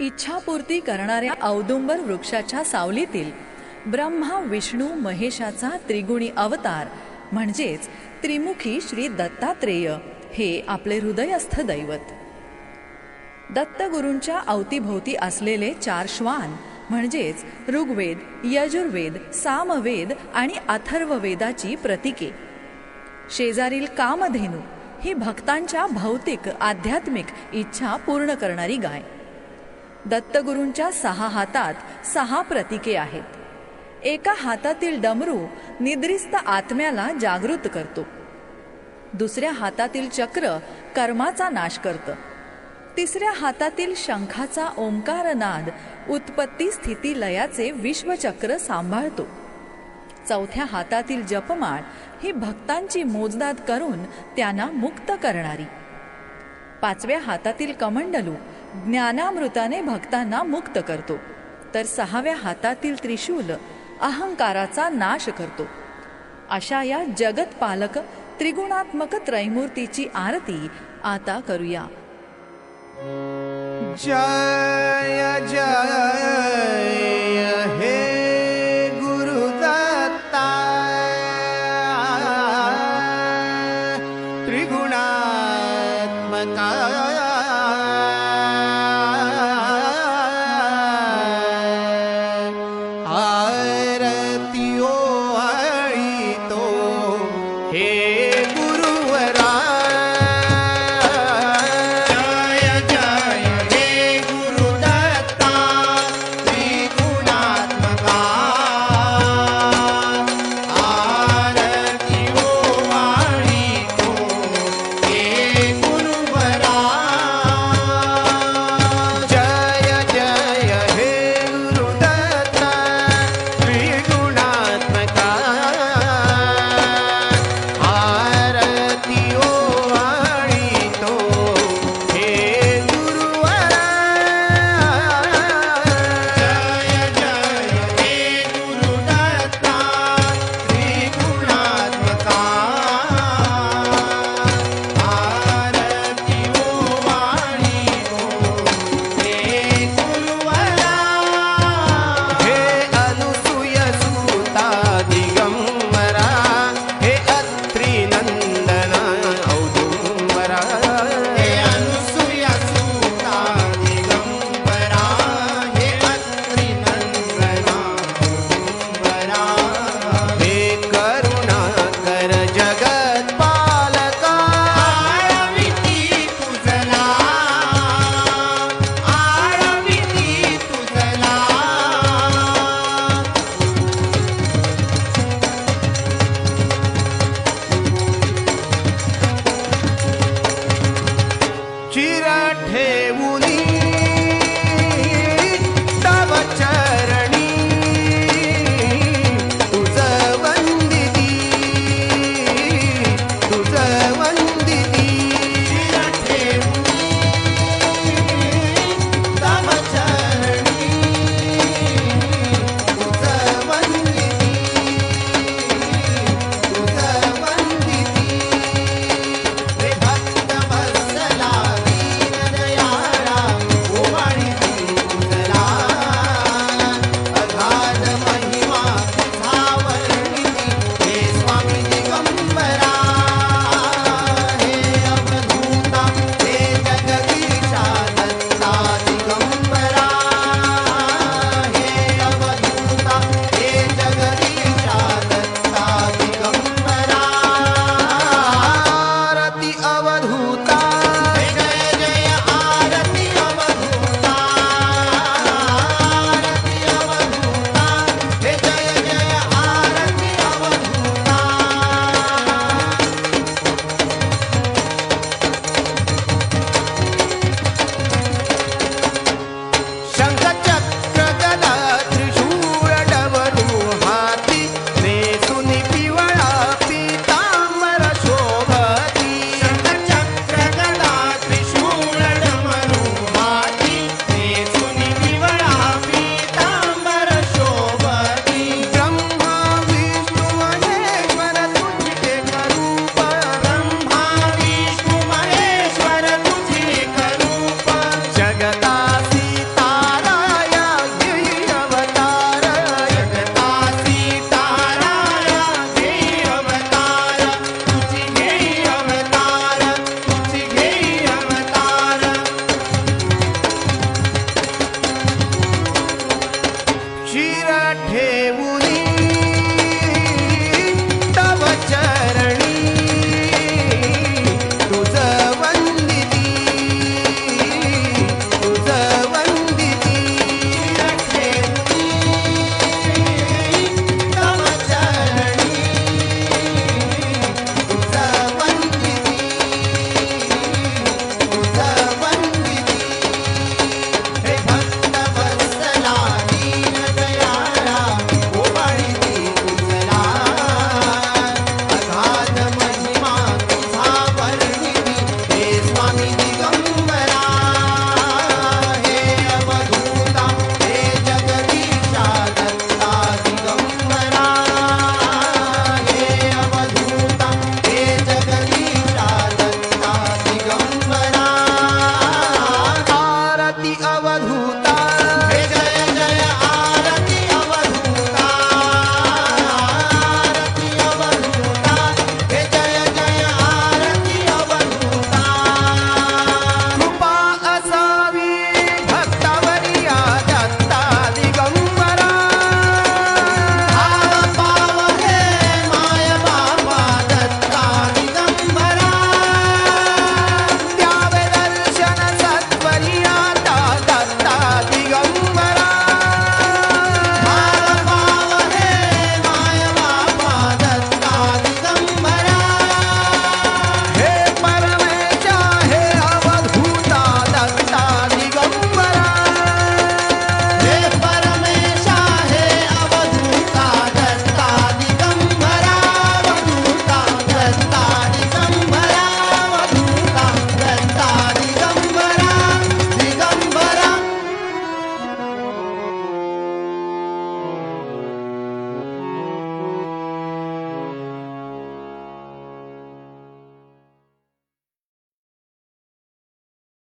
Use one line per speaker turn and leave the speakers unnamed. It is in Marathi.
इच्छापूर्ती करणाऱ्या औदुंबर वृक्षाच्या सावलीतील ब्रह्मा विष्णू महेशाचा त्रिगुणी अवतार म्हणजेच त्रिमुखी श्री दत्तात्रेय हे आपले हृदयस्थ दैवत. दत्तगुरूंच्या अवतीभोवती असलेले चार श्वान म्हणजेच ऋग्वेद यजुर्वेद सामवेद आणि अथर्ववेदाची प्रतीके. शेजारील कामधेनू ही भक्तांच्या भौतिक आध्यात्मिक इच्छा पूर्ण करणारी गाय. दत्तगुरूंच्या सहा हातात सहा प्रतीके आहेत. एका हातातील डमरू निद्रिस्त आत्म्याला जागृत करतो. दुसऱ्या हातातील चक्र कर्माचा नाश करतं. तिसऱ्या हातातील शंखाचा ओंकारनाद उत्पत्ती स्थिती लयाचे विश्वचक्र सांभाळतो. चौथ्या हातातील जपमाळ ही भक्तांची मोजदाद करून त्यांना मुक्त करणारी. पाचव्या हातातील कमंडलू ज्ञानामृताने भक्तांना मुक्त करतो. तर सहाव्या हातातील त्रिशूल अहंकाराचा नाश करतो. अशा या जगतपालक त्रिगुणात्मक त्रैमूर्तीची आरती आता करूया.
जय जय हे गुरुदत्ता त्रिगुणात्मका E.